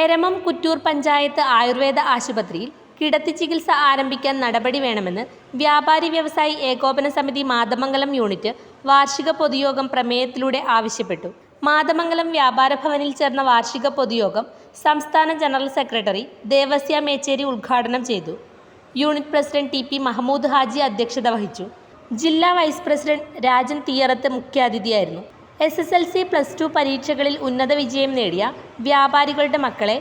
എരമം കുറ്റൂർ പഞ്ചായത്ത് ആയുർവേദ ആശുപത്രിയിൽ കിടത്തി ചികിത്സ ആരംഭിക്കാൻ നടപടി വേണമെന്ന് വ്യാപാരി വ്യവസായി ഏകോപന സമിതി മാതമംഗലം യൂണിറ്റ് വാർഷിക പൊതുയോഗം പ്രമേയത്തിലൂടെ ആവശ്യപ്പെട്ടു. മാതമംഗലം വ്യാപാര ഭവനിൽ ചേർന്ന വാർഷിക പൊതുയോഗം സംസ്ഥാന ജനറൽ സെക്രട്ടറി ദേവസ്യ മേച്ചേരി ഉദ്ഘാടനം ചെയ്തു. Unit president T P Mahamood Haji അധ്യക്ഷത വഹിച്ചു. ജില്ലാ vice president Rajan Theeyarath മുഖ്യാതിഥിയായിരുന്നു. S S L C plus two പരീക്ഷകളിൽ ഉന്നത വിജയം നേടിയ വ്യാപാരികളുടെ മക്കളെ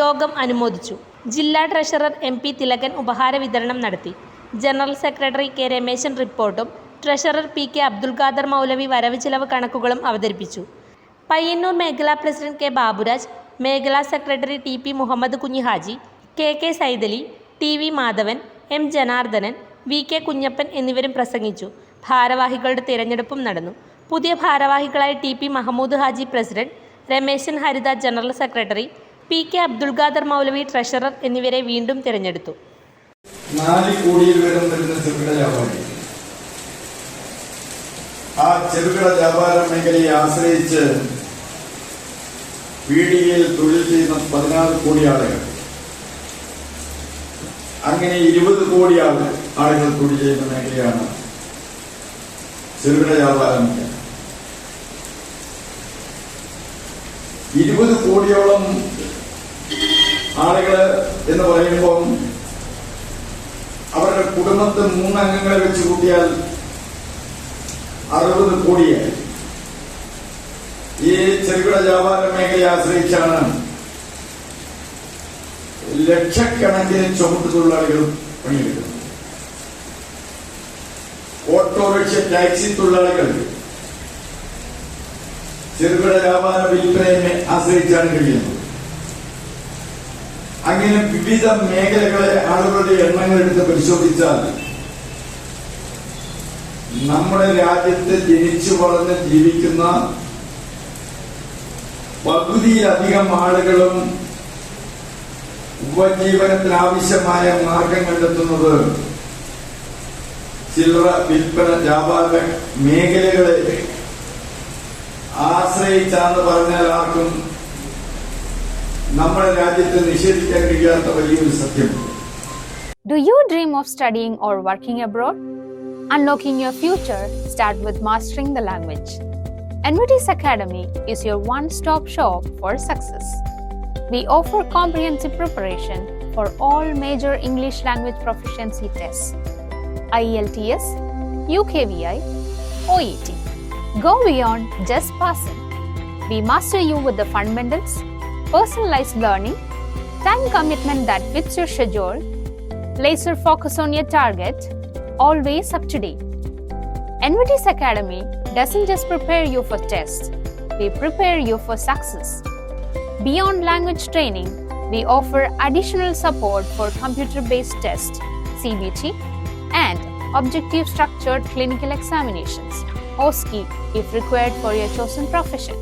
യോഗം അനുമോദിച്ചു. ജില്ലാ ട്രഷറർ എം പി തിലകൻ ഉപഹാര വിതരണം നടത്തി. ജനറൽ സെക്രട്ടറി കെ രമേശൻ റിപ്പോർട്ടും treasurer P K Abdul Khader Moulavi വരവ് ചിലവ് കണക്കുകളും അവതരിപ്പിച്ചു. പയ്യന്നൂർ മേഖലാ പ്രസിഡന്റ് കെ ബാബുരാജ് മേഖലാ secretary T P Muhammad Kunhihaji K K Saithali T V Madhavan M Janardhanan V K Kunhappan എന്നിവരും പ്രസംഗിച്ചു. ഭാരവാഹികളുടെ തിരഞ്ഞെടുപ്പും നടന്നു. പുതിയ ഭാരവാഹികളായ T P Mahmood Haji president Rameshan Haritha general secretary P K Abdul Khader Moulavi treasurer എന്നിവരെ വീണ്ടും തിരഞ്ഞെടുത്തു. നാല് കോടിയിൽ വരും വരുന്ന ചെറുകിട വ്യാപാരി. ആ ചെറുകിട വ്യാപാര മേഖലയെ ആശ്രയിച്ച് വീടിയിൽ തൊഴിൽ ചെയ്യുന്ന പതിനാറ് കോടി ആളുകൾ. അങ്ങനെ ഇരുപത് കോടി ആളുകൾ തൊഴിൽ ചെയ്യുന്ന മേഖലയാണ് ചെറുകിട വ്യാപാരം ഇരുപത് കോടിയോളം ആളുകൾ എന്ന് പറയുമ്പോൾ അവരുടെ കുടുംബത്തെ മൂന്നംഗങ്ങളെ വെച്ച് കൂട്ടിയാൽ അറുപത് കോടിയായി. ഈ ചെറുകിട വ്യാപാര മേഖലയെ ആശ്രയിച്ചാണ് ലക്ഷക്കണക്കിന് ചുമട്ട് തൊഴിലാളികൾ പണിയെടുക്കുന്നത്. ഓട്ടോറിക്ഷ ടാക്സി തൊഴിലാളികൾ. ചെറുകിട വ്യാപാര വിൽപ്പനയെ ആശ്രയിച്ചാണ് കഴിയുന്നത്. അങ്ങനെ വിവിധ മേഖലകളെ ആളുകളുടെ എണ്ണങ്ങൾ എടുത്ത് പരിശോധിച്ചാൽ നമ്മുടെ രാജ്യത്ത് ജനിച്ചു വളർന്ന് ജീവിക്കുന്ന പകുതിയിലധികം ആളുകളും ഉപജീവനത്തിന് ആവശ്യമായ മാർഗം കണ്ടെത്തുന്നത് ചില്ലറ വിൽപ്പന വ്യാപാര മേഖലകളെ ആശ്രയിച്ചാന്ന് പറഞ്ഞാൽ ആർക്കും നമ്മുടെ രാജ്യത്ത് നിഷേധിക്കാൻ കഴിയാത്ത വലിയൊരു സത്യമുണ്ട് Do you dream of studying or working abroad? Unlocking your future start with mastering the language. NVT's Academy is your one-stop shop for success. We offer comprehensive preparation for all major English language proficiency tests. IELTS, UKVI, OET. Go beyond just passing. We master you with the fundamentals, personalized learning, time commitment that fits your schedule, laser focus on your target, always up to date. NVT's Academy doesn't just prepare you for tests, we prepare you for success. Beyond language training, we offer additional support for computer based tests, CBT, and objective structured clinical examinations, OSCE, if required for your chosen profession.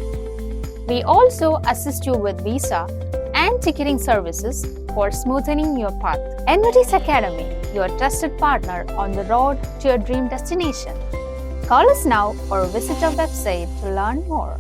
We also assist you with visa and ticketing services for smoothening your path. NVT's Academy, your trusted partner on the road to your dream destination. Call us now or visit our website to learn more.